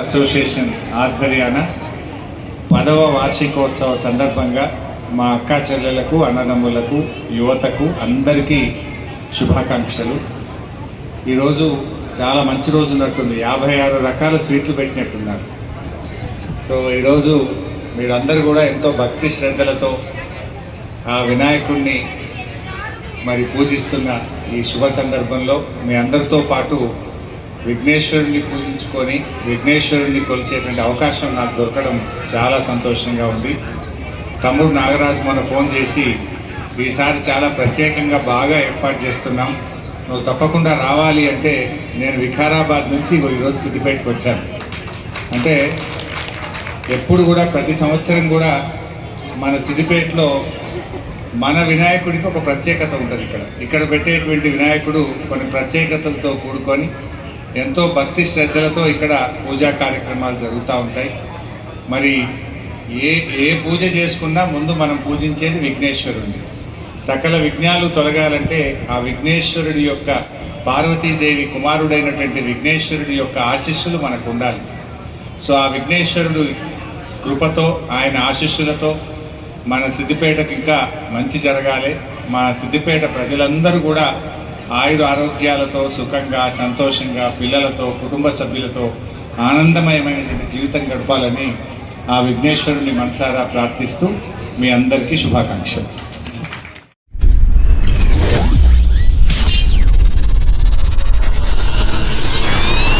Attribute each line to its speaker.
Speaker 1: Association ఆధ్వర్యాన పదవ వార్షికోత్సవ సందర్భంగా మా అక్క చెల్లెలకు అన్నదమ్ములకు యువతకు అందరికీ శుభాకాంక్షలు. ఈరోజు చాలా మంచి రోజు ఉన్నట్టుంది. యాభై ఆరు రకాల స్వీట్లు పెట్టినట్టున్నారు. సో ఈరోజు మీరందరూ కూడా ఎంతో భక్తి శ్రద్ధలతో ఆ వినాయకుడిని మరి పూజిస్తున్న ఈ శుభ సందర్భంలో మీ అందరితో పాటు విఘ్నేశ్వరుడిని పూజించుకొని విఘ్నేశ్వరుడిని కొలిచేటువంటి అవకాశం నాకు దొరకడం చాలా సంతోషంగా ఉంది. తమ్ముడు నాగరాజు మొన్న ఫోన్ చేసి ఈసారి చాలా ప్రత్యేకంగా బాగా ఏర్పాటు చేస్తున్నాం. నువ్వు తప్పకుండా రావాలి అంటే నేను వికారాబాద్ నుంచి ఈరోజు సిద్దిపేటకు వచ్చాను. అంటే ఎప్పుడు కూడా ప్రతి సంవత్సరం కూడా మన సిద్దిపేటలో మన వినాయకుడికి ఒక ప్రత్యేకత ఉంటుంది ఇక్కడ. ఇక్కడ పెట్టేటువంటి వినాయకుడు కొన్ని ప్రత్యేకతలతో కూడుకొని ఎంతో భక్తి శ్రద్ధలతో ఇక్కడ పూజా కార్యక్రమాలు జరుగుతూ ఉంటాయి. మరి ఏ ఏ పూజ చేసుకున్నా ముందు మనం పూజించేది విఘ్నేశ్వరుడిని సకల విఘ్నాలు తొలగాలంటే ఆ విఘ్నేశ్వరుడి యొక్క పార్వతీదేవి కుమారుడైనటువంటి విఘ్నేశ్వరుడి యొక్క ఆశీస్సులు మనకు ఉండాలి సో ఆ విఘ్నేశ్వరుడు కృపతో ఆయన ఆశీస్సులతో మన సిద్దిపేటకు ఇంకా మంచి జరగాలి. మా సిద్దిపేట ప్రజలందరూ కూడా ఆయుర ఆరోగ్యాలతో సుఖంగా సంతోషంగా పిల్లలతో కుటుంబ సభ్యులతో ఆనందమయమైనటువంటి జీవితం గడపాలని ఆ విఘ్నేశ్వరుని మనసారా ప్రార్థిస్తూ మీ అందరికీ శుభాకాంక్షలు.